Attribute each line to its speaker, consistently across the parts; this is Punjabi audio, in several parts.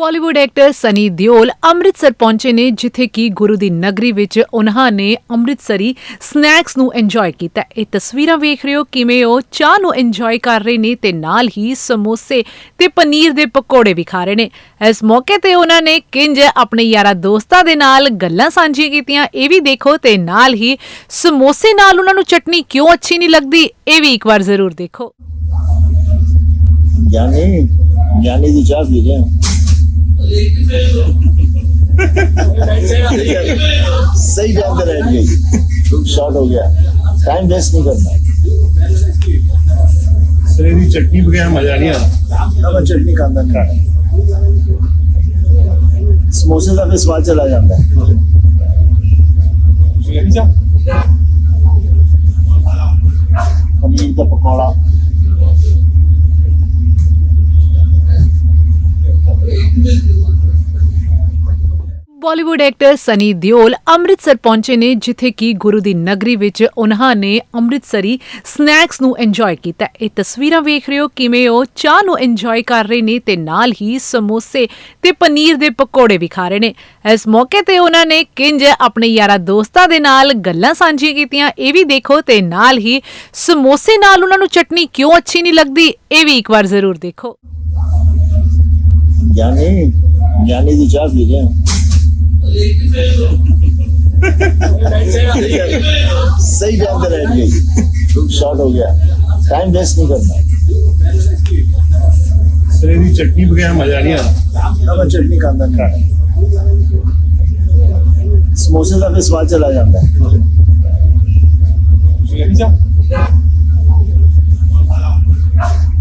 Speaker 1: ਬਾਲੀਵੁੱਡ ਐਕਟਰ ਸਨੀ ਦਿਓਲ ਅੰਮ੍ਰਿਤਸਰ ਪਹੁੰਚੇ ਨੇ, ਜਿੱਥੇ ਕਿ ਗੁਰੂ ਦੀ ਨਗਰੀ ਵਿੱਚ ਉਹਨਾਂ ਨੇ ਅੰਮ੍ਰਿਤਸਰੀ ਸਨੈਕਸ ਨੂੰ ਇੰਜੋਏ ਕੀਤਾ। ਇਹ ਤਸਵੀਰਾਂ ਵੇਖ ਰਹੇ ਹੋ, ਕਿਵੇਂ ਉਹ ਚਾਹ ਨੂੰ ਇੰਜੋਏ ਕਰ ਰਹੇ ਨੇ ਤੇ ਨਾਲ ਹੀ ਸਮੋਸੇ ਤੇ ਪਨੀਰ ਦੇ ਪਕੌੜੇ ਵੀ ਖਾ ਰਹੇ ਨੇ। ਇਸ ਮੌਕੇ ਤੇ ਉਹਨਾਂ ਨੇ ਕਿੰਜ ਆਪਣੇ ਯਾਰਾਂ ਦੋਸਤਾਂ ਦੇ ਨਾਲ ਗੱਲਾਂ ਸਾਂਝੀਆਂ ਕੀਤੀਆਂ, ਇਹ ਵੀ ਦੇਖੋ ਤੇ ਨਾਲ ਹੀ ਸਮੋਸੇ ਨਾਲ ਉਹਨਾਂ ਨੂੰ ਚਟਨੀ ਕਿਉਂ ਅੱਛੀ ਨਹੀਂ ਲੱਗਦੀ, ਇਹ ਵੀ ਇੱਕ ਵਾਰ ਜ਼ਰੂਰ ਦੇਖੋ।
Speaker 2: ਗਿਆਨੀ ਗਿਆਨੀ ਦੀ ਚਾਹ ਪੀ ਰਹੇ ਹਾਂ। सही बात कर रहे तुम शॉर्ट हो गया। टाइम वेस्ट नहीं करना।
Speaker 3: सर चटनी वगैरह मज़ा
Speaker 2: नहीं आता। चटनी खाना नहीं खाना समोसे का भी स्वाद चला जाता है। पनीर का पकौड़ा।
Speaker 1: ਬਾਲੀਵੁੱਡ ਐਕਟਰ ਸਨੀ ਦਿਓਲ ਅੰਮ੍ਰਿਤਸਰ ਪਹੁੰਚੇ ਨੇ, ਜਿੱਥੇ ਕਿ ਗੁਰੂ ਦੀ ਨਗਰੀ ਵਿੱਚ ਉਹਨਾਂ ਨੇ ਅੰਮ੍ਰਿਤਸਰੀ ਸਨੈਕਸ ਨੂੰ ਇੰਜੋਏ ਕੀਤਾ। ਇਹ ਤਸਵੀਰਾਂ ਵੇਖ ਰਹੇ ਹੋ, ਕਿਵੇਂ ਉਹ ਚਾਹ ਨੂੰ ਇੰਜੋਏ ਕਰ ਰਹੇ ਨੇ ਤੇ ਨਾਲ ਹੀ ਸਮੋਸੇ ਤੇ ਪਨੀਰ ਦੇ ਪਕੌੜੇ ਵੀ ਖਾ ਰਹੇ ਨੇ। ਇਸ ਮੌਕੇ ਤੇ ਉਹਨਾਂ ਨੇ ਕਿੰਜ ਆਪਣੇ ਯਾਰਾਂ ਦੋਸਤਾਂ ਦੇ ਨਾਲ ਗੱਲਾਂ ਸਾਂਝੀਆਂ ਕੀਤੀਆਂ, ਇਹ ਵੀ ਦੇਖੋ ਤੇ ਨਾਲ ਹੀ ਸਮੋਸੇ ਨਾਲ ਉਹਨਾਂ ਨੂੰ ਚਟਨੀ ਕਿਉਂ ਅੱਛੀ ਨਹੀਂ ਲੱਗਦੀ, ਇਹ ਵੀ ਇੱਕ ਵਾਰ ਜ਼ਰੂਰ ਦੇਖੋ।
Speaker 2: ज्ञानी ज्ञानी की पी रहे सही तुम शॉर्ट हो गया। टाइम वेस्ट नहीं करना।
Speaker 3: चटनी वगैरह मज़ा नहीं
Speaker 2: आता। मैं चटनी खाता नहीं। समोसे का भी स्वाद चला जाता है।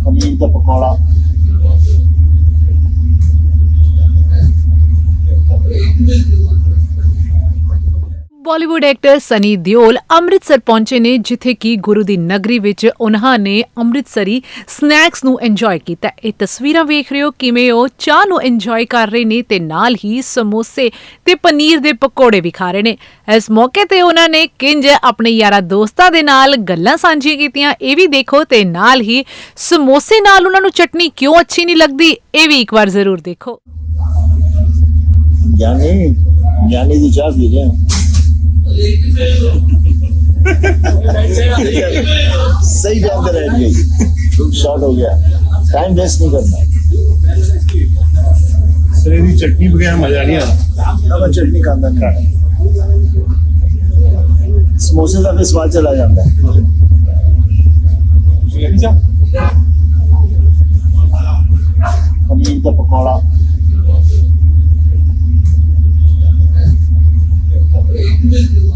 Speaker 2: पनीर का पकौड़ा।
Speaker 1: ਬਾਲੀਵੁੱਡ ਐਕਟਰ ਸਨੀ ਦਿਓਲ ਅੰਮ੍ਰਿਤਸਰ ਪਹੁੰਚੇ ਨੇ, ਜਿੱਥੇ ਕਿ ਗੁਰੂ ਦੀ ਨਗਰੀ ਵਿੱਚ ਉਹਨਾਂ ਨੇ ਅੰਮ੍ਰਿਤਸਰੀ ਸਨੈਕਸ ਨੂੰ ਇੰਜੋਏ ਕੀਤਾ। ਇਹ ਤਸਵੀਰਾਂ ਵੇਖ ਰਹੇ ਹੋ, ਕਿਵੇਂ ਉਹ ਚਾਹ ਨੂੰ ਇੰਜੋਏ ਕਰ ਰਹੇ ਨੇ ਤੇ ਨਾਲ ਹੀ ਸਮੋਸੇ ਤੇ ਪਨੀਰ ਦੇ ਪਕੌੜੇ ਵੀ ਖਾ ਰਹੇ ਨੇ। ਇਸ ਮੌਕੇ ਤੇ ਉਹਨਾਂ ਨੇ ਕਿੰਜ ਆਪਣੇ ਯਾਰਾਂ ਦੋਸਤਾਂ ਦੇ ਨਾਲ ਗੱਲਾਂ ਸਾਂਝੀਆਂ ਕੀਤੀਆਂ, ਇਹ ਵੀ ਦੇਖੋ ਤੇ ਨਾਲ ਹੀ ਸਮੋਸੇ ਨਾਲ ਉਹਨਾਂ ਨੂੰ ਚਟਨੀ ਕਿਉਂ ਅੱਛੀ ਨਹੀਂ ਲੱਗਦੀ, ਇਹ ਵੀ ਇੱਕ ਵਾਰ ਜ਼ਰੂਰ ਦੇਖੋ।
Speaker 2: ज्ञानी ज्ञानी की चाह पी रहे हैं सही टाइम पे बैठ गई शॉर्ट हो गया टाइम वेस्ट नहीं करना
Speaker 3: ਸਰੇ ਦੀ ਚਟਨੀ ਬਗੈਰ ਮਜ਼ਾ ਨਹੀਂ ਆਉਂਦਾ
Speaker 2: अब मैं चटनी खांदा नहीं समोसे का भी स्वाद चला जाता है पनीर
Speaker 4: Thank you.